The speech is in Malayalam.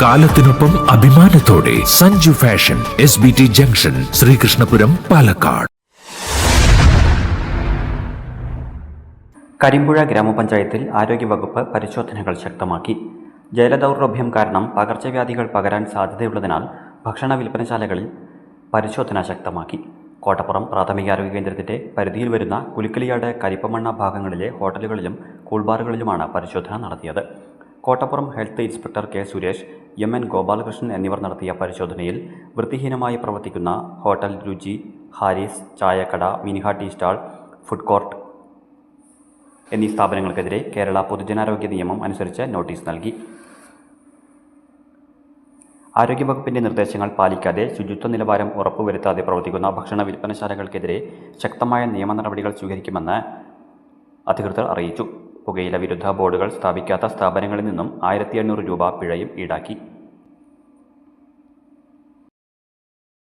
കാലത്തിനൊപ്പം അഭിമാനത്തോടെ Sanju fashion S B T junction Sreekrishnapuram Palakkad. Karimpuzha ഗ്രാമപഞ്ചായത്തിൽ ആരോഗ്യവകുപ്പ് പരിശോധനകൾ ശക്തമാക്കി. ജലദൗർലഭ്യം കാരണം പകർച്ചവ്യാധികൾ പകരാൻ സാധ്യതയുള്ളതിനാൽ ഭക്ഷണ വിൽപ്പനശാലകളിൽ പരിശോധന ശക്തമാക്കി. കോട്ടപ്പുറം പ്രാഥമികാരോഗ്യ കേന്ദ്രത്തിന്റെ പരിധിയിൽ വരുന്ന കുലുക്കലിയാട് കരിപ്പമണ്ണ ഭാഗങ്ങളിലെ ഹോട്ടലുകളിലും കൂൾബാറുകളിലുമാണ് പരിശോധന നടത്തിയത്. Kottappuram health inspector K Suresh M N Gopalakrishnan എന്നിവർ നടത്തിയ പരിശോധനയിൽ വൃത്തിഹീനമായി പ്രവർത്തിക്കുന്ന ഹോട്ടൽ രുചി ഹാരിസ് ചായക്കട Miniha tea stall food court എന്നീ സ്ഥാപനങ്ങൾക്കെതിരെ കേരള പൊതുജനാരോഗ്യ നിയമം അനുസരിച്ച് നോട്ടീസ് നൽകി. ആരോഗ്യവകുപ്പിന്റെ നിർദ്ദേശങ്ങൾ പാലിക്കാതെ ശുചിത്വ നിലവാരം ഉറപ്പുവരുത്താതെ പ്രവർത്തിക്കുന്ന ഭക്ഷണ വിൽപ്പനശാലകൾക്കെതിരെ ശക്തമായ നിയമ നടപടികൾ സ്വീകരിക്കുമെന്ന് അധികൃതർ അറിയിച്ചു. പുകയില വിരുദ്ധ ബോർഡുകൾ സ്ഥാപിക്കാത്ത സ്ഥാപനങ്ങളിൽ നിന്നും ആയിരത്തി എണ്ണൂറ് രൂപ പിഴയും ഈടാക്കി.